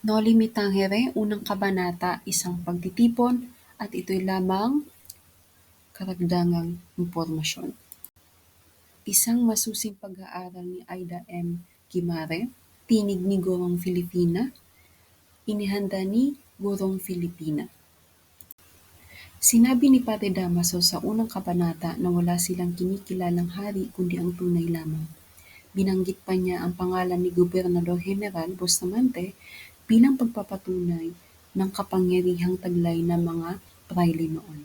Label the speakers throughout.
Speaker 1: Noli Me Tangere, unang kabanata, isang pagtitipon at ito'y lamang karagdagang impormasyon. Isang masusing pag-aaral ni Aida M. Gimare, Tinig ni Gurong Filipina, inihanda ni Gurong Filipina. Sinabi ni Padre Damaso sa unang kabanata na wala silang kinikilalang hari kundi ang tunay lamang. Binanggit pa niya ang pangalan ni Gobernador General Bustamante bilang pagpapatunay ng kapangyarihang taglay ng mga praile noon.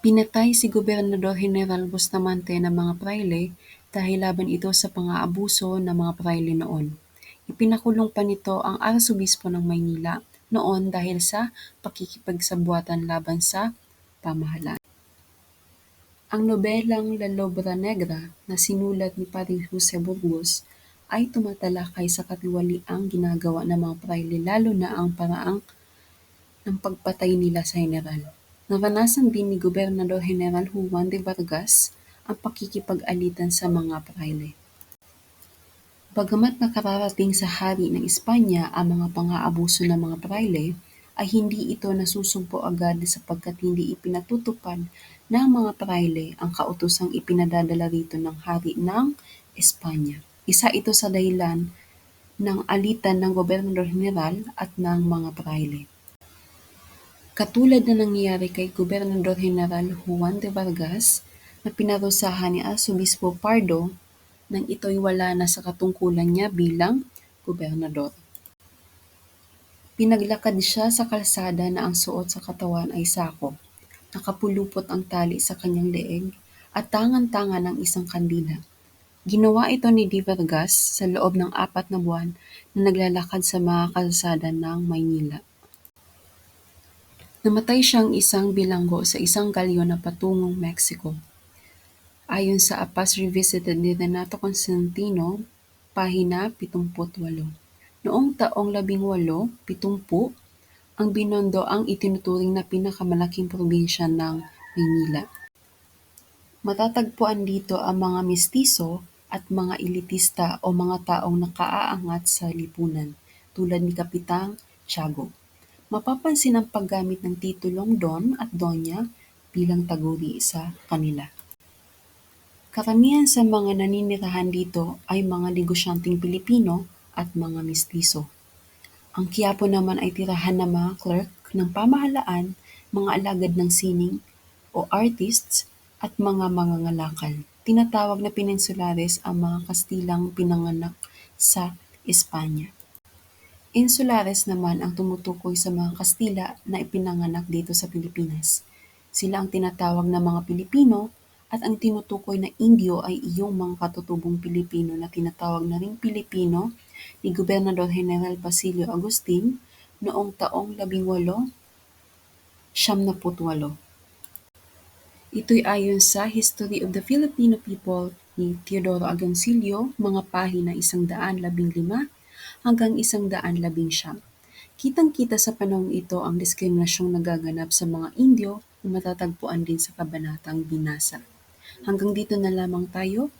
Speaker 1: Pinatay si Gobernador General Bustamante ng mga praile dahil laban ito sa pang-aabuso ng mga praile noon. Ipinakulong pa nito ang Arsobispo ng Maynila noon dahil sa pakikipagsabuatan laban sa pamahalaan. Ang nobelang La Lobra Negra na sinulat ni Padre Jose Burgos ay tumatalakay sa katiwaliang ginagawa ng mga praile lalo na ang paraang ng pagpatay nila sa general. Naranasan din ni Gobernador General Juan de Vargas ang pakikipag-alitan sa mga praile. Bagamat nakararating sa hari ng Espanya ang mga pang-aabuso ng mga praile, ay hindi ito nasusumpo agad sapagkat hindi ipinatutupad ng mga praile ang kautosang ipinadadala rito ng hari ng Espanya. Isa ito sa dahilan ng alitan ng Gobernador General at ng mga praile. Katulad na nangyari kay Gobernador General Juan de Vargas na pinarusahan ni Arsobispo Pardo nang ito'y wala na sa katungkulan niya bilang gobernador. Pinaglakad siya sa kalsada na ang suot sa katawan ay sako. Nakapulupot ang tali sa kanyang leeg at tangan-tanga ng isang kandila. Ginawa ito ni Di Vargas sa loob ng apat na buwan na naglalakad sa mga kalsada ng Maynila. Namatay siyang isang bilanggo sa isang galyo na patungong Mexico. Ayon sa Apas Revisited ni Renato Constantino, pahina 78. Noong taong 1870, ang Binondo ang itinuturing na pinakamalaking probinsya ng Maynila. Matatagpuan dito ang mga mestizo at mga elitista o mga taong nakaaangat sa lipunan, tulad ni Kapitang Tiago. Mapapansin ang paggamit ng titulong Don at Doña bilang taguri sa kanila. Karamihan sa mga naninirahan dito ay mga negosyanteng Pilipino at mga mestizo. Ang Quiapo naman ay tirahan ng mga clerk ng pamahalaan, mga alagad ng sining o artists at mga mangangalakal. Tinatawag na peninsulares ang mga Kastilang pinanganak sa Espanya. Insulares naman ang tumutukoy sa mga Kastila na ipinanganak dito sa Pilipinas. Sila ang tinatawag na mga Pilipino at ang tinutukoy na Indio ay iyong mga katutubong Pilipino na tinatawag na ring Pilipino ni Gobernador General Basilio Agustin noong taong 1878. Ito'y ayon sa History of the Filipino People ni Teodoro Agoncillo, mga pahina 115 hanggang 119. Kitang-kita sa panahong ito ang diskriminasyong nagaganap sa mga Indio na matatagpuan din sa kabanatang binasa. Hanggang dito na lamang tayo.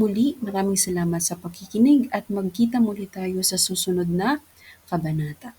Speaker 1: Muli, maraming salamat sa pakikinig at magkita muli tayo sa susunod na kabanata.